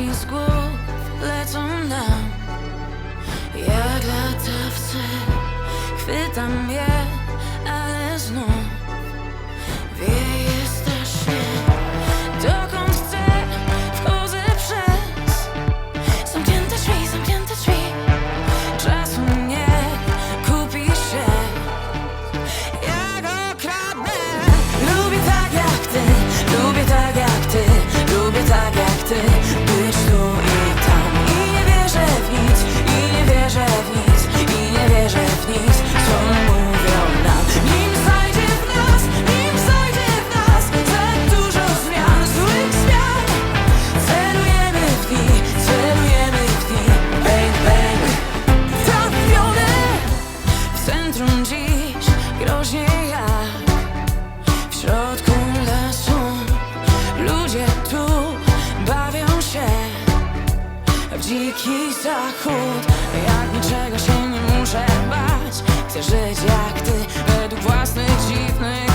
myśli z głów lecą nam Jak latawce chwytam je. dziki zachód. Jak niczego się nie muszę bać. Chcę żyć jak ty Według własnych dziwnych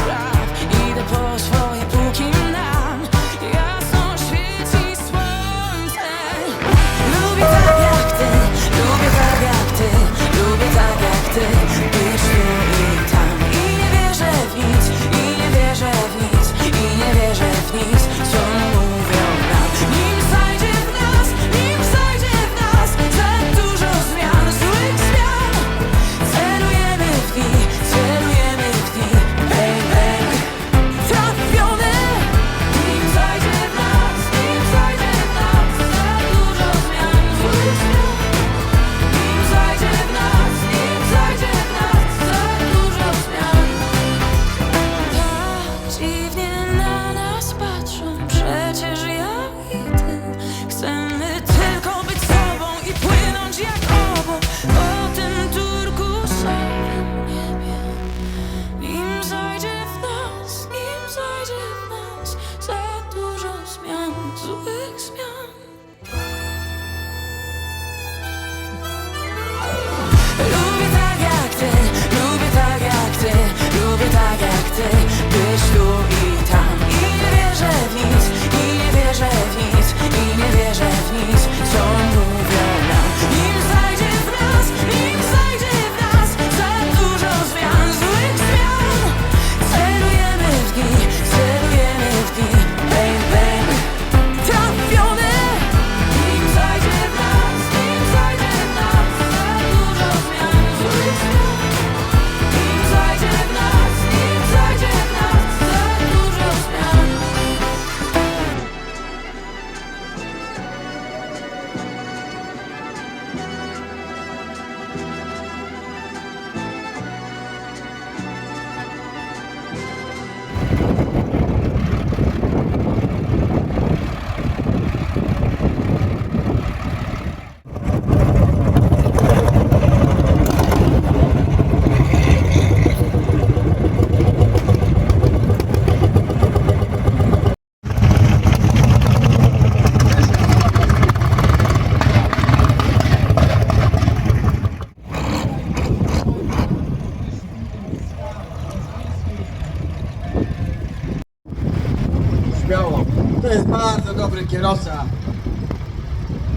To jest bardzo dobry kierowca.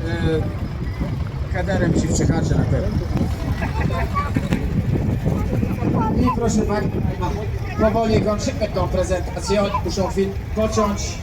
Yy, e, headerem ci na pewno. I proszę Państwa, powoli kończymy tą prezentację. Muszą chwilę począć.